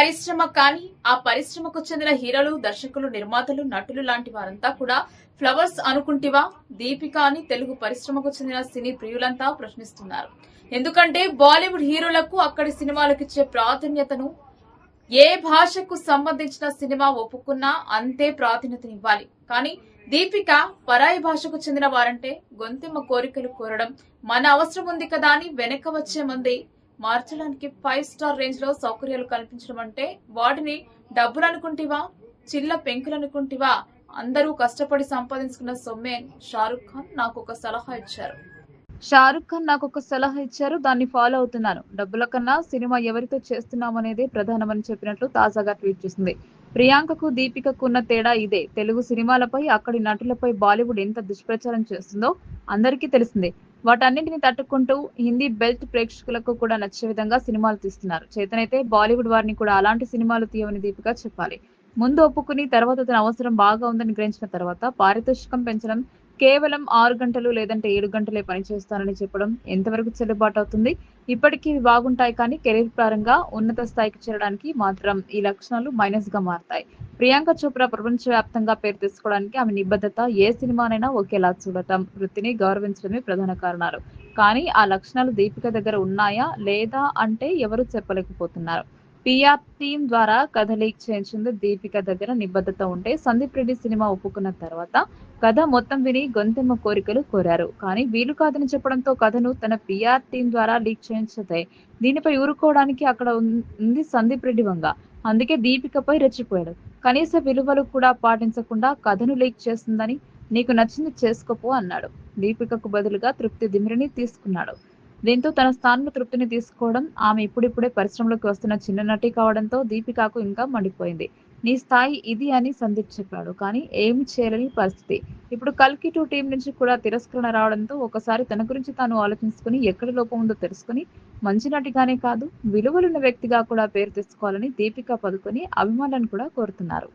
పరిశ్రమ కానీ ఆ పరిశ్రమకు చెందిన హీరోలు దర్శకులు నిర్మాతలు నటులు లాంటి వారంతా కూడా ఫ్లవర్స్ అనుకుంటివా? దీపిక అని తెలుగు పరిశ్రమకు చెందిన సినీ ప్రియులంతా ప్రశ్నిస్తున్నారు. ఎందుకంటే బాలీవుడ్ హీరోలకు అక్కడి సినిమాలకు ఇచ్చే ప్రాధాన్యతను ఏ భాషకు సంబంధించిన సినిమా ఒప్పుకున్నా అంతే ప్రాధాన్యతనివ్వాలి. కానీ దీపిక పరాయి భాషకు చెందిన వారంటే గొంతెమ్మ కోరికలు కోరడం మన అవసరం ఉంది కదా అని వెనక వచ్చే మంది మార్చడానికి ఫైవ్ స్టార్ రేంజ్లో సౌకర్యాలు కల్పించడం అంటే వాటిని డబ్బులు అనుకుంటివా చిల్ల పెంకులు అందరూ కష్టపడి సంపాదించుకున్న సొమ్మే. షారుఖ్ ఖాన్ నాకు ఒక సలహా ఇచ్చారు. షారుఖ్ ఖాన్ నాకు ఒక సలహా ఇచ్చారు. దాన్ని ఫాలో అవుతున్నాను. డబ్బుల కన్నా సినిమా ఎవరితో చేస్తున్నామనేదే ప్రధానమని చెప్పినట్లు తాజాగా ట్వీట్ చేసింది. ప్రియాంకకు దీపికకు ఉన్న తేడా ఇదే. తెలుగు సినిమాలపై అక్కడి నటులపై బాలీవుడ్ ఎంత దుష్ప్రచారం చేస్తుందో అందరికీ తెలిసిందే. వాటన్నింటిని తట్టుకుంటూ హిందీ బెల్ట్ ప్రేక్షకులకు కూడా నచ్చే విధంగా సినిమాలు తీస్తున్నారు. చేతనైతే బాలీవుడ్ వారిని కూడా అలాంటి సినిమాలు తీయమని దీపిక చెప్పాలి. ముందు ఒప్పుకుని తర్వాత తన అవసరం బాగా ఉందని గ్రహించిన తర్వాత పారితోషికం పెంచడం కేవలం ఆరు గంటలు లేదంటే ఏడు గంటలే పనిచేస్తానని చెప్పడం ఎంతవరకు చెల్లుబాటు అవుతుంది? ఇప్పటికీ ఇవి బాగుంటాయి కానీ కెరీర్ పరంగా ఉన్నత స్థాయికి చేరడానికి మాత్రం ఈ లక్షణాలు మైనస్గా మారతాయి. ప్రియాంక చోప్రా ప్రపంచవ్యాప్తంగా పేరు తెచ్చుకోవడానికి ఆమె నిబద్ధత ఏ సినిమానైనా ఒకేలా చూడటం. వృత్తిని గౌరవించడమే ప్రధాన కారణాలు. కానీ ఆ లక్షణాలు దీపిక దగ్గర ఉన్నాయా? లేదా? అంటే ఎవరు చెప్పలేకపోతున్నారు. పిఆర్ టీమ్ ద్వారా కథ లీక్ చేయించింది దీపిక దగ్గర నిబద్ధత ఉంటే సందీప్ రెడ్డి సినిమా ఒప్పుకున్న తర్వాత కథ మొత్తం విని గొంతెమ్మ కోరికలు కోరారు. కానీ వీలు కాదని చెప్పడంతో కథను తన పిఆర్ టీం ద్వారా లీక్ చేయించతాయి దీనిపై ఊరుకోవడానికి అక్కడ ఉంది సందీప్ రెడ్డి వంగ. అందుకే దీపికపై రెచ్చిపోయాడు. కనీస విలువలు కూడా పాటించకుండా కథను లీక్ చేస్తుందని నీకు నచ్చింది చేసుకోపో అన్నాడు. దీపికకు బదులుగా తృప్తి దిమిరిని తీసుకున్నాడు. దీంతో తన స్థానంలో తృప్తిని తీసుకోవడం ఆమె ఇప్పుడిప్పుడే పరిశ్రమలోకి వస్తున్న చిన్న నటి కావడంతో దీపికకు ఇంకా మండిపోయింది. నీ స్థాయి ఇది అని సందీప్ చెప్పాడు. కానీ ఏమి చేయలేని పరిస్థితి. ఇప్పుడు కల్కి టూ టీం నుంచి కూడా తిరస్కరణ రావడంతో ఒకసారి తన గురించి తాను ఆలోచించుకుని ఎక్కడ లోపం ఉందో తెలుసుకుని మంచి నటిగానే కాదు విలువలున్న వ్యక్తిగా కూడా పేరు తెచ్చుకోవాలని దీపిక పదుకొని అభిమానులను కూడా కోరుతున్నారు.